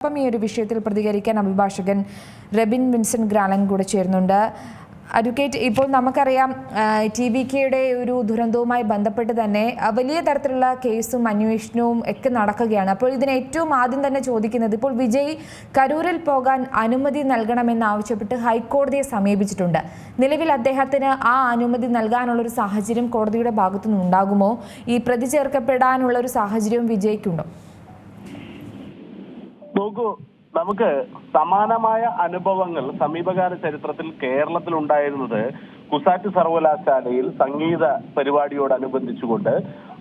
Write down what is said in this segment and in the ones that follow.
അപ്പം ഈ ഒരു വിഷയത്തിൽ പ്രതികരിക്കാൻ അഭിഭാഷകൻ റെബിൻ വിൻസെന്റ് ഗ്രാലൻ കൂടെ ചേരുന്നുണ്ട്. അഡ്വക്കേറ്റ് ഇപ്പോൾ നമുക്കറിയാം ടി വി കെയുടെ ഒരു ദുരന്തവുമായി ബന്ധപ്പെട്ട് തന്നെ വലിയ തരത്തിലുള്ള കേസും അന്വേഷണവും ഒക്കെ നടക്കുകയാണ്. അപ്പോൾ ഇതിന് ഏറ്റവും ആദ്യം തന്നെ ചോദിക്കുന്നത് ഇപ്പോൾ വിജയ് കരൂരിൽ പോകാൻ അനുമതി നൽകണമെന്നാവശ്യപ്പെട്ട് ഹൈക്കോടതിയെ സമീപിച്ചിട്ടുണ്ട്. നിലവിൽ അദ്ദേഹത്തിന് ആ അനുമതി നൽകാനുള്ള ഒരു സാഹചര്യം കോടതിയുടെ ഭാഗത്തുനിന്നുണ്ടാകുമോ? ഈ പ്രതി ചേർക്കപ്പെടാനുള്ള ഒരു സാഹചര്യവും വിജയ്ക്കുണ്ടോ? നോക്കൂ നമുക്ക് സമാനമായ അനുഭവങ്ങൾ സമീപകാല ചരിത്രത്തിൽ കേരളത്തിൽ ഉണ്ടായിരുന്നത് കുസാറ്റ് സർവകലാശാലയിൽ സംഗീത പരിപാടിയോടനുബന്ധിച്ചുകൊണ്ട്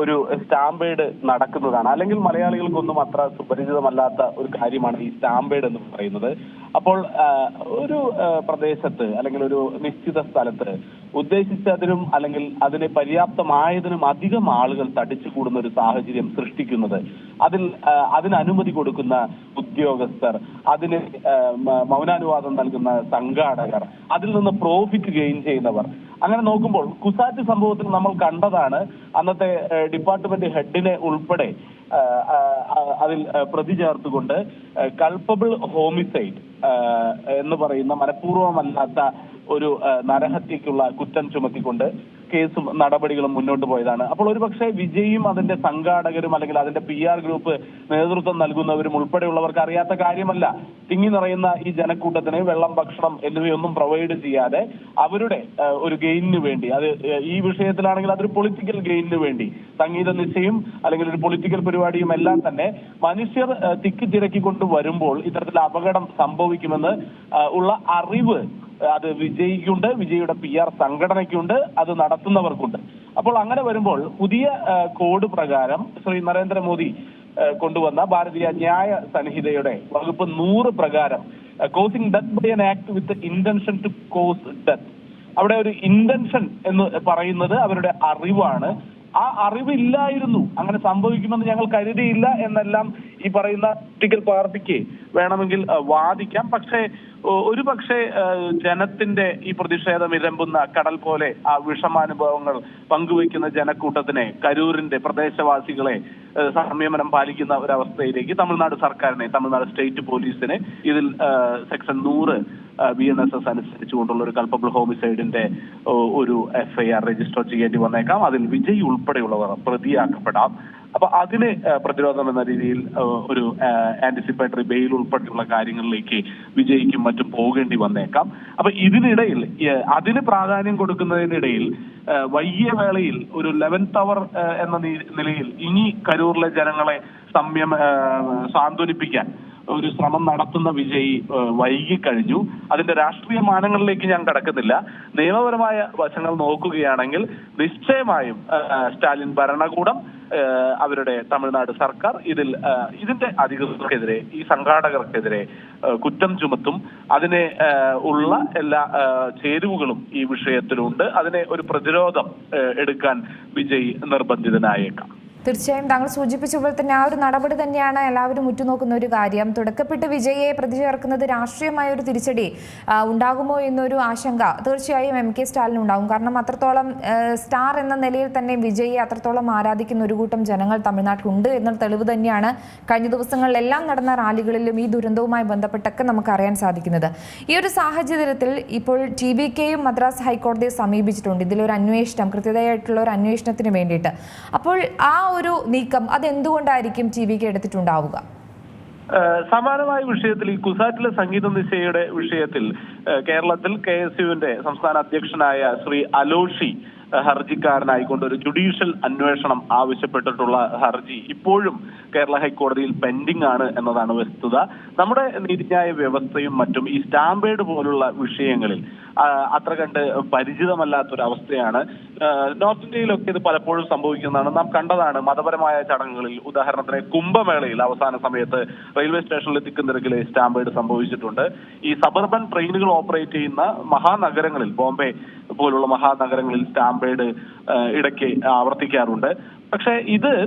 ഒരു സ്റ്റാമ്പേഡ് നടക്കുന്നതാണ്. അല്ലെങ്കിൽ മലയാളികൾക്കൊന്നും അത്ര സുപരിചിതമല്ലാത്ത ഒരു കാര്യമാണ് ഈ സ്റ്റാമ്പേഡ് എന്ന് പറയുന്നത്. അപ്പോൾ ഒരു പ്രദേശത്ത് അല്ലെങ്കിൽ ഒരു നിശ്ചിത സ്ഥലത്ത് ഉദ്ദേശിച്ചതിനും അല്ലെങ്കിൽ അതിന് പര്യാപ്തമായതിനും അധികം ആളുകൾ തടിച്ചു കൂടുന്ന ഒരു സാഹചര്യം സൃഷ്ടിക്കുന്നത്. അതിൽ അതിന് അനുമതി കൊടുക്കുന്ന ഉദ്യോഗസ്ഥർ അതിന് മൗനാനുവാദം നൽകുന്ന സംഘാടകർ അതിൽ നിന്ന് പ്രോഫിറ്റ് ഗെയിൻ ചെയ്യുന്നവർ. അങ്ങനെ നോക്കുമ്പോൾ കുസാറ്റ് സംഭവത്തിൽ നമ്മൾ കണ്ടതാണ് അന്നത്തെ ഡിപ്പാർട്ട്മെന്റ് ഹെഡിനെ ഉൾപ്പെടെ അതിൽ പ്രതി ചേർത്തുകൊണ്ട് കൾപ്പബിൾ ഹോമിസൈഡ് എന്ന് പറയുന്ന മനഃപൂർവമല്ലാത്ത ഒരു നരഹത്യക്കുള്ള കുറ്റം ചുമത്തിക്കൊണ്ട് കേസും നടപടികളും മുന്നോട്ട് പോയതാണ്. അപ്പോൾ ഒരുപക്ഷെ വിജയും അതിന്റെ സംഘാടകരും അല്ലെങ്കിൽ അതിന്റെ പി ആർ ഗ്രൂപ്പ് നേതൃത്വം നൽകുന്നവരും ഉൾപ്പെടെയുള്ളവർക്ക് അറിയാത്ത കാര്യമല്ല. തിങ്ങി നിറയുന്ന ഈ ജനക്കൂട്ടത്തിന് വെള്ളം ഭക്ഷണം എന്നിവയൊന്നും പ്രൊവൈഡ് ചെയ്യാതെ അവരുടെ ഒരു ഗെയിനിന് വേണ്ടി അത് ഈ വിഷയത്തിലാണെങ്കിൽ അതൊരു പൊളിറ്റിക്കൽ ഗെയിനിന് വേണ്ടി സംഗീത നിശ്ചയം അല്ലെങ്കിൽ ഒരു പൊളിറ്റിക്കൽ പരിപാടിയും എല്ലാം തന്നെ മനുഷ്യർ തിക്കി തിരക്കിക്കൊണ്ട് വരുമ്പോൾ ഇത്തരത്തിൽ അപകടം സംഭവിക്കുമെന്ന് ഉള്ള അറിവ് അത് വിജയിക്കുണ്ട്. വിജയിയുടെ പി ആർ സംഘടനയ്ക്കുണ്ട്. അത് നടത്തുന്നവർക്കുണ്ട്. അപ്പോൾ അങ്ങനെ വരുമ്പോൾ പുതിയ കോഡ് പ്രകാരം ശ്രീ നരേന്ദ്രമോദി കൊണ്ടുവന്ന ഭാരതീയ ന്യായ സംഹിതയുടെ വകുപ്പ് നൂറ് പ്രകാരം causing death by an act with intention to cause death അവിടെ ഒരു ഇന്റൻഷൻ എന്ന് പറയുന്നത് അവരുടെ അറിവാണ്. ആ അറിവില്ലായിരുന്നു. അങ്ങനെ സംഭവിക്കുമെന്ന് ഞങ്ങൾ കരുതിയില്ല എന്നെല്ലാം ഈ പറയുന്ന പൊളിറ്റിക്കൽ പാർട്ടിക്ക് വേണമെങ്കിൽ വാദിക്കാം. പക്ഷേ ഒരു പക്ഷേ ജനത്തിന്റെ ഈ പ്രതിഷേധം ഇരമ്പുന്ന കടൽ പോലെ ആ വിഷമാനുഭവങ്ങൾ പങ്കുവയ്ക്കുന്ന ജനക്കൂട്ടത്തിനെ കരൂരിന്റെ പ്രദേശവാസികളെ സംയമനം പാലിക്കുന്ന ഒരവസ്ഥയിലേക്ക് തമിഴ്നാട് സർക്കാരിനെ തമിഴ്നാട് സ്റ്റേറ്റ് പോലീസിനെ ഇതിൽ സെക്ഷൻ നൂറ് ബി എൻ എസ് എസ് അനുസരിച്ചുകൊണ്ടുള്ള ഒരു കൾപ്പബിൾ ഹോമിസൈഡിന്റെ ഒരു എഫ്ഐആർ രജിസ്റ്റർ ചെയ്യേണ്ടി വന്നേക്കാം. അതിൽ വിജയ് ഉൾപ്പെടെയുള്ളവർ പ്രതിയാക്കപ്പെടാം. അപ്പൊ അതിന് പ്രതിരോധം എന്ന രീതിയിൽ ഒരു ആന്റിസിപ്പേറ്ററി ബെയിൽ ഉൾപ്പെടെയുള്ള കാര്യങ്ങളിലേക്ക് വിജയിക്കും മറ്റും പോകേണ്ടി വന്നേക്കാം. അപ്പൊ ഇതിനിടയിൽ അതിന് പ്രാധാന്യം കൊടുക്കുന്നതിനിടയിൽ വൈകിയ വേളയിൽ ഒരു ലെവൻത്ത് അവർ എന്ന നിലയിൽ ഇനി കരൂറിലെ ജനങ്ങളെ സംയമ സാന്ത്വനിപ്പിക്കാൻ ഒരു ശ്രമം നടത്തുന്ന വിജയ് വൈകിക്കഴിഞ്ഞു അതിന്റെ രാഷ്ട്രീയ മാനങ്ങളിലേക്ക് ഞാൻ കടക്കുന്നില്ല. നിയമപരമായ വശങ്ങൾ നോക്കുകയാണെങ്കിൽ നിശ്ചയമായും സ്റ്റാലിൻ ഭരണകൂടം അവരുടെ തമിഴ്നാട് സർക്കാർ ഇതിൽ ഇതിന്റെ അധികൃതർക്കെതിരെ ഈ സംഘാടകർക്കെതിരെ കുറ്റം ചുമത്തും. അതിനെ ഉള്ള എല്ലാ ചേരുവകളും ഈ വിഷയത്തിലുണ്ട്. അതിനെ ഒരു പ്രതിരോധം എടുക്കാൻ വിജയ് നിർബന്ധിതനായേക്കാം. തീർച്ചയായും താങ്കൾ സൂചിപ്പിച്ച പോലെ തന്നെ ആ ഒരു നടപടി തന്നെയാണ് എല്ലാവരും ഉറ്റുനോക്കുന്ന ഒരു കാര്യം. തുടക്കപ്പെട്ട് വിജയെ പ്രതി ചേർക്കുന്നത് രാഷ്ട്രീയമായ ഒരു തിരിച്ചടി ഉണ്ടാകുമോ എന്നൊരു ആശങ്ക തീർച്ചയായും എം കെ സ്റ്റാലിന് ഉണ്ടാകും. കാരണം അത്രത്തോളം സ്റ്റാർ എന്ന നിലയിൽ തന്നെ വിജയെ അത്രത്തോളം ആരാധിക്കുന്ന ഒരു കൂട്ടം ജനങ്ങൾ തമിഴ്നാട്ടിലുണ്ട് എന്ന തെളിവ് തന്നെയാണ് കഴിഞ്ഞ ദിവസങ്ങളിലെല്ലാം നടന്ന റാലികളിലും ഈ ദുരന്തവുമായി ബന്ധപ്പെട്ടൊക്കെ നമുക്ക് അറിയാൻ സാധിക്കുന്നത്. ഈ ഒരു സാഹചര്യത്തിൽ ഇപ്പോൾ ടി ബി കെയും മദ്രാസ് ഹൈക്കോടതിയെ സമീപിച്ചിട്ടുണ്ട്. ഇതിലൊരു അന്വേഷണം കൃത്യതയായിട്ടുള്ള ഒരു അന്വേഷണത്തിന് വേണ്ടിയിട്ട്. അപ്പോൾ ആ ഒരു നീക്കം അതെന്തുകൊണ്ടായിരിക്കും ടി വിക്ക് എടുത്തിട്ടുണ്ടാവുക? സമാനമായ വിഷയത്തിൽ ഈ കുസാറ്റിലെ സംഗീത നിശയുടെ വിഷയത്തിൽ കേരളത്തിൽ കെ എസ് യുവിന്റെ സംസ്ഥാന അധ്യക്ഷനായ ശ്രീ അലോഷി ഹർജിക്കാരനായിക്കൊണ്ട് ഒരു ജുഡീഷ്യൽ അന്വേഷണം ആവശ്യപ്പെട്ടിട്ടുള്ള ഹർജി ഇപ്പോഴും കേരള ഹൈക്കോടതിയിൽ പെൻഡിംഗ് ആണ് എന്നതാണ് വസ്തുത. നമ്മുടെ നീതിന്യായ വ്യവസ്ഥയും മറ്റും ഈ സ്റ്റാമ്പേഡ് പോലുള്ള വിഷയങ്ങളിൽ അത്ര കണ്ട് പരിചിതമല്ലാത്തൊരവസ്ഥയാണ്. അവസ്ഥയാണ് നോർത്ത് ഇന്ത്യയിലൊക്കെ ഇത് പലപ്പോഴും സംഭവിക്കുന്നതാണ്. നാം കണ്ടതാണ് മതപരമായ ചടങ്ങുകളിൽ ഉദാഹരണത്തിന് കുംഭമേളയിൽ അവസാന സമയത്ത് റെയിൽവേ സ്റ്റേഷനിൽ തിക്കും തിരക്കിലെ സ്റ്റാമ്പേഡ് സംഭവിച്ചിട്ടുണ്ട്. ഈ സബർബൻ ട്രെയിനുകൾ ഓപ്പറേറ്റ് ചെയ്യുന്ന മഹാനഗരങ്ങളിൽ ബോംബെ പോലുള്ള മഹാനഗരങ്ങളിൽ സ്റ്റാമ്പ് ആ, ഇടയ്ക്ക് ആവർത്തിക്കാറുണ്ട്. പക്ഷെ ഇത്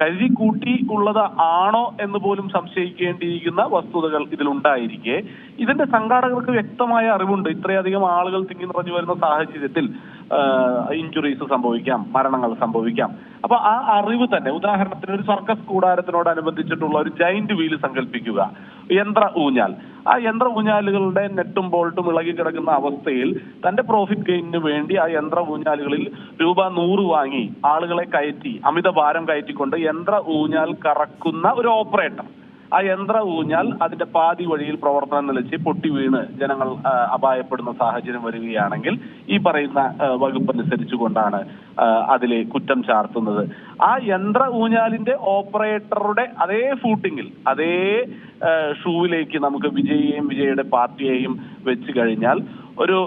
കരുതി കൂട്ടി ഉള്ളത് ആണോ എന്ന് പോലും സംശയിക്കേണ്ടിയിരിക്കുന്ന വസ്തുതകൾ ഇതിലുണ്ടായിരിക്കെ. ഇതിന്റെ സംഘാടകർക്ക് വ്യക്തമായ അറിവുണ്ട്. ഇത്രയധികം ആളുകൾ തിങ്ങി നിറഞ്ഞു വരുന്ന സാഹചര്യത്തിൽ ഇഞ്ചുറീസ് സംഭവിക്കാം മരണങ്ങൾ സംഭവിക്കാം. അപ്പൊ ആ അറിവ് തന്നെ ഉദാഹരണത്തിന് ഒരു സർക്കസ് കൂടാരത്തിനോട് അനുബന്ധിച്ചിട്ടുള്ള ഒരു ജൈന്റ് വീൽ സങ്കല്പിക്കുക യന്ത്ര ഊഞ്ഞാൽ. ആ യന്ത്ര ഊഞ്ഞാലുകളുടെ നെട്ടും ബോൾട്ടും ഇളകി കിടക്കുന്ന അവസ്ഥയിൽ തന്റെ പ്രോഫിറ്റ് ഗെയിനിന് വേണ്ടി ആ യന്ത്ര ഊഞ്ഞാലുകളിൽ രൂപ നൂറ് വാങ്ങി. ആളുകളെ കയറ്റി അമിത ഭാരം കയറ്റിക്കൊണ്ട് യന്ത്ര ഊഞ്ഞാൽ കറക്കുന്ന ഒരു ഓപ്പറേറ്റർ ആ യന്ത്ര ഊഞ്ഞാൽ അതിന്റെ പാതി വഴിയിൽ പ്രവർത്തനം നിലച്ച് പൊട്ടി വീണ് ജനങ്ങൾ അപായപ്പെടുന്ന സാഹചര്യം വരികയാണെങ്കിൽ ഈ പറയുന്ന വകുപ്പ് അനുസരിച്ചുകൊണ്ടാണ് കൊണ്ടാണ് അതിലെ കുറ്റം ചാർത്തുന്നത്. ആ യന്ത്ര ഊഞ്ഞാലിന്റെ ഓപ്പറേറ്ററുടെ അതേ ഫൂട്ടിങ്ങിൽ അതേ ഷൂവിലേക്ക് നമുക്ക് വിജയിയെയും വിജയുടെ പാർട്ടിയെയും വെച്ച് കഴിഞ്ഞാൽ ഒരു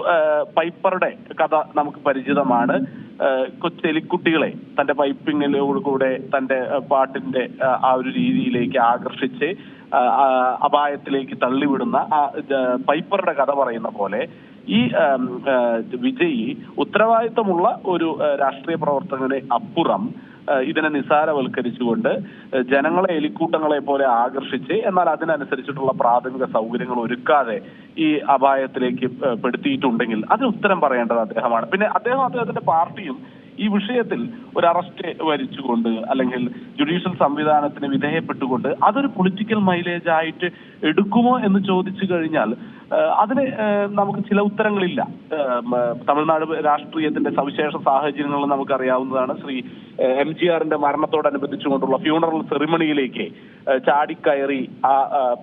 പൈപ്പറുടെ കഥ നമുക്ക് പരിചിതമാണ്. ആ, കൊച്ചെലിക്കുട്ടികളെ തന്റെ പൈപ്പിങ്ങിലൂടെ തന്റെ പാട്ടിന്റെ ആ, ഒരു രീതിയിലേക്ക് ആകർഷിച്ച് അപായത്തിലേക്ക് തള്ളിവിടുന്ന ആ പൈപ്പറുടെ കഥ പറയുന്ന പോലെ ഈ വിജയി ഉത്തരവാദിത്തമുള്ള ഒരു രാഷ്ട്രീയ പ്രവർത്തകന് അപ്പുറം ഇതിനെ നിസാരവൽക്കരിച്ചുകൊണ്ട് ജനങ്ങളെ എലിക്കൂട്ടങ്ങളെ പോലെ ആകർഷിച്ച് എന്നാൽ അതിനനുസരിച്ചിട്ടുള്ള പ്രാഥമിക സൗകര്യങ്ങൾ ഒരുക്കാതെ ഈ അപായത്തിലേക്ക് പെടുത്തിയിട്ടുണ്ടെങ്കിൽ അതിന് ഉത്തരം പറയേണ്ടത് അദ്ദേഹമാണ്. പിന്നെ അദ്ദേഹം അദ്ദേഹത്തിന്റെ പാർട്ടിയും ഈ വിഷയത്തിൽ ഒരു അറസ്റ്റ് വരിച്ചുകൊണ്ട് അല്ലെങ്കിൽ ജുഡീഷ്യൽ സംവിധാനത്തിന് വിധേയപ്പെട്ടുകൊണ്ട് അതൊരു പൊളിറ്റിക്കൽ മൈലേജ് ആയിട്ട് എടുക്കുമോ എന്ന് ചോദിച്ചു കഴിഞ്ഞാൽ അതിന് നമുക്ക് ചില ഉത്തരങ്ങളില്ല. തമിഴ്നാട് രാഷ്ട്രീയത്തിന്റെ സവിശേഷ സാഹചര്യങ്ങൾ നമുക്കറിയാവുന്നതാണ്. ശ്രീ എം ജി ആറിന്റെ മരണത്തോടനുബന്ധിച്ചുകൊണ്ടുള്ള ഫ്യൂണറൽ സെറിമണിയിലേക്ക് ചാടിക്കയറി ആ,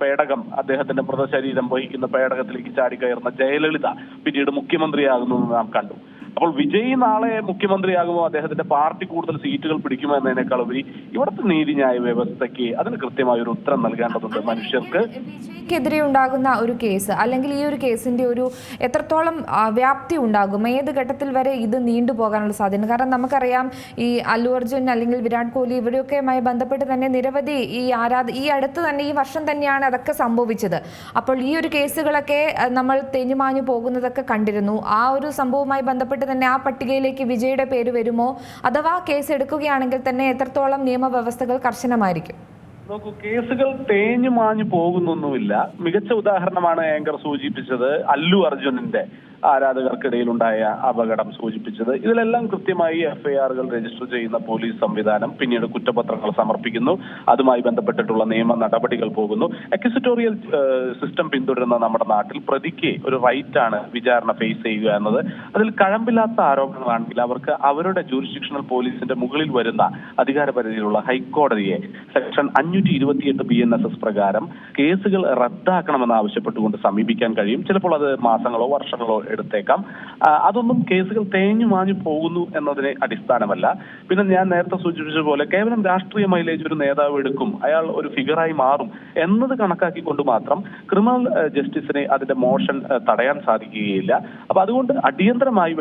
പേടകം അദ്ദേഹത്തിന്റെ മൃതശരീരം വഹിക്കുന്ന പേടകത്തിലേക്ക് ചാടിക്കയറുന്ന ജയലളിത പിന്നീട് മുഖ്യമന്ത്രിയാകുന്നത് നാം കണ്ടു. അപ്പോൾ വിജയ് നാളെ മുഖ്യമന്ത്രിയാകുമോ? അദ്ദേഹത്തിന്റെ പാർട്ടി കൂടുതൽ സീറ്റുകൾ പിടിക്കുമോ എന്നതിനേക്കാൾ ഉപരി ഇവിടുത്തെ നീതിന്യായ വ്യവസ്ഥയ്ക്ക് അതിന് കൃത്യമായ ഒരു ഉത്തരം നൽകേണ്ടതുണ്ട് മനുഷ്യർക്ക്. വിജയ്ക്കെതിരെ ഉണ്ടാകുന്ന ഒരു കേസ് അല്ലെങ്കിൽ ഈ ഒരു കേസിന്റെ ഒരു എത്രത്തോളം വ്യാപ്തി ഉണ്ടാകും? ഏത് ഘട്ടത്തിൽ വരെ ഇത് നീണ്ടുപോകാനുള്ള സാധ്യത കാരണം നമുക്കറിയാം ഈ അല്ലു അർജുൻ അല്ലെങ്കിൽ വിരാട് കോഹ്ലി ഇവിടെയൊക്കെയുമായി ബന്ധപ്പെട്ട് തന്നെ നിരവധി ഈ ആരാധ ഈ അടുത്ത് തന്നെ ഈ വർഷം തന്നെയാണ് അതൊക്കെ സംഭവിച്ചത്. അപ്പോൾ ഈ ഒരു കേസുകളൊക്കെ നമ്മൾ തേഞ്ഞുമാഞ്ഞു പോകുന്നതൊക്കെ കണ്ടിരുന്നു. ആ ഒരു സംഭവവുമായി ബന്ധപ്പെട്ട് തന്നെ ആ പട്ടികയിലേക്ക് വിജയുടെ പേര് വരുമോ? അഥവാ കേസ് എടുക്കുകയാണെങ്കിൽ തന്നെ എത്രത്തോളം നിയമവ്യവസ്ഥകൾ കർശനമായിരിക്കും? നോക്കൂ കേസുകൾ തേഞ്ഞു മാഞ്ഞു പോകുന്നൊന്നുമില്ല. മികച്ച ഉദാഹരണമാണ് ആങ്കർ സൂചിപ്പിച്ചത് അല്ലു അർജുനന്റെ. ആരാധകർക്കിടയിൽ ഉണ്ടായ അപകടം സൂചിപ്പിച്ചത്. ഇതിലെല്ലാം കൃത്യമായി എഫ്ഐആറുകൾ രജിസ്റ്റർ ചെയ്യുന്ന പോലീസ് സംവിധാനം പിന്നീട് കുറ്റപത്രങ്ങൾ സമർപ്പിക്കുന്നു. അതുമായി ബന്ധപ്പെട്ടിട്ടുള്ള നിയമ നടപടികൾ പോകുന്നു. എക്സിറ്റോറിയൽ സിസ്റ്റം പിന്തുടരുന്ന നമ്മുടെ നാട്ടിൽ പ്രതിക്ക് ഒരു റൈറ്റ് ആണ് വിചാരണ ഫേസ് ചെയ്യുക എന്നത്. അതിൽ കഴമ്പില്ലാത്ത ആരോപണങ്ങളാണെങ്കിൽ അവർക്ക് അവരുടെ ജൂറിസ്ഡിക്ഷണൽ പോലീസിന്റെ മുകളിൽ വരുന്ന അധികാരപരിധിയിലുള്ള ഹൈക്കോടതിയെ സെക്ഷൻ അഞ്ഞൂറ്റി ഇരുപത്തിയെട്ട് ബി എൻ എസ് എസ് പ്രകാരം കേസുകൾ റദ്ദാക്കണമെന്ന് ആവശ്യപ്പെട്ടുകൊണ്ട് സമീപിക്കാൻ കഴിയും. ചിലപ്പോൾ അത് മാസങ്ങളോ വർഷങ്ങളോ എടുത്തേക്കാം. അതൊന്നും കേസുകൾ തേഞ്ഞു മാഞ്ഞു പോകുന്നു എന്നതിന് അടിസ്ഥാനമല്ല. പിന്നെ ഞാൻ നേരത്തെ സൂചിപ്പിച്ച പോലെ കേവലം രാഷ്ട്രീയ മൈലേജ് ഒരു നേതാവ് എടുക്കും അയാൾ ഒരു ഫിഗറായി മാറും എന്നത് കണക്കാക്കിക്കൊണ്ട് മാത്രം ക്രിമിനൽ ജസ്റ്റിസിനെ അതിന്റെ മോഷൻ തടയാൻ സാധിക്കുകയില്ല. അപ്പൊ അതുകൊണ്ട് അടിയന്തരമായി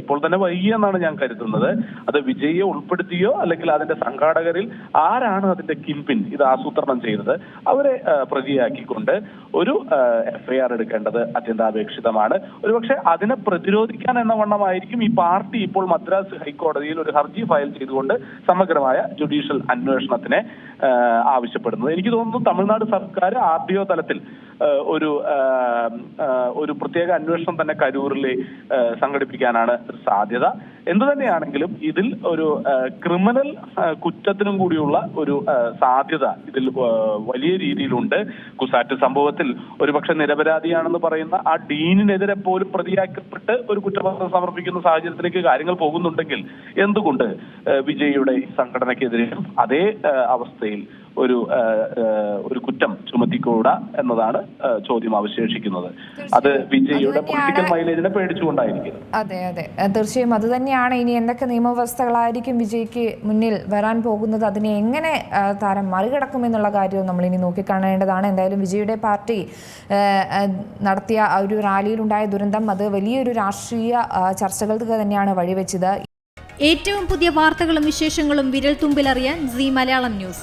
ഇപ്പോൾ തന്നെ വൈകിയെന്നാണ് ഞാൻ കരുതുന്നത്. അത് വിജയിയെ ഉൾപ്പെടുത്തിയോ അല്ലെങ്കിൽ അതിന്റെ സംഘാടകരിൽ ആരാണ് അതിന്റെ കിൻപിൻ? ഇത് ആസൂത്രണം ചെയ്തത് അവരെ പ്രതിയാക്കിക്കൊണ്ട് ഒരു എഫ്ഐആർ എടുക്കേണ്ടത് അത്യന്താപേക്ഷിതമാണ്. ഒരുപക്ഷെ അതിനെ പ്രതിരോധിക്കാൻ എന്ന വണ്ണമായിരിക്കും ഈ പാർട്ടി ഇപ്പോൾ മദ്രാസ് ഹൈക്കോടതിയിൽ ഒരു ഹർജി ഫയൽ ചെയ്തുകൊണ്ട് സമഗ്രമായ ജുഡീഷ്യൽ അന്വേഷണത്തിനെ ആവശ്യപ്പെടുന്നത്. എനിക്ക് തോന്നുന്നു തമിഴ്നാട് സർക്കാർ ആർ ഡി ഒ തലത്തിൽ ഒരു ഒരു പ്രത്യേക അന്വേഷണം തന്നെ കരൂരിൽ സംഘടിപ്പിക്കാനാണ് സാധ്യത. എന്തു തന്നെയാണെങ്കിലും ഇതിൽ ഒരു ക്രിമിനൽ കുറ്റത്തിനും കൂടിയുള്ള ഒരു സാധ്യത ഇതിൽ വലിയ രീതിയിലുണ്ട്. കുസാറ്റ് സംഭവത്തിൽ ഒരുപക്ഷെ നിരപരാധിയാണെന്ന് പറയുന്ന ആ ഡീനിനെതിരെ പോലും പ്രതിയാക്കപ്പെട്ട് ഒരു കുറ്റപത്രം സമർപ്പിക്കുന്ന സാഹചര്യത്തിലേക്ക് കാര്യങ്ങൾ പോകുന്നുണ്ടെങ്കിൽ എന്തുകൊണ്ട് വിജയിയുടെ സംഘടനയ്ക്കെതിരെയും അതേ അവസ്ഥയിൽ ഒരു ഒരു കുറ്റം ചുമത്തിക്കൂടാ എന്നതാണ് ചോദ്യം അവശേഷിക്കുന്നത്. അത് വിജയിയുടെ പൊളിറ്റിക്കൽ മൈലേജിനെ പേടിച്ചുകൊണ്ടായിരിക്കും. അതെ അതെ. തീർച്ചയായും അത് തന്നെയാണ് ഇനി എന്തൊക്കെ നിയമവ്യവസ്ഥകളായിരിക്കും വിജയ്ക്ക് മുന്നിൽ വരാൻ പോകുന്നത് അതിനെ എങ്ങനെ താരം മറികടക്കും എന്നുള്ള കാര്യവും നമ്മൾ ഇനി നോക്കിക്കാണേണ്ടതാണ്. എന്തായാലും വിജയുടെ പാർട്ടി നടത്തിയ ആ ഒരു റാലിയിലുണ്ടായ ദുരന്തം അത് വലിയൊരു രാഷ്ട്രീയ ചർച്ചകൾക്ക് തന്നെയാണ് വഴിവെച്ചത്. ഏറ്റവും പുതിയ വാർത്തകളും വിശേഷങ്ങളും വിരൽ തുമ്പിലറിയാൻ സി മലയാളം ന്യൂസ്.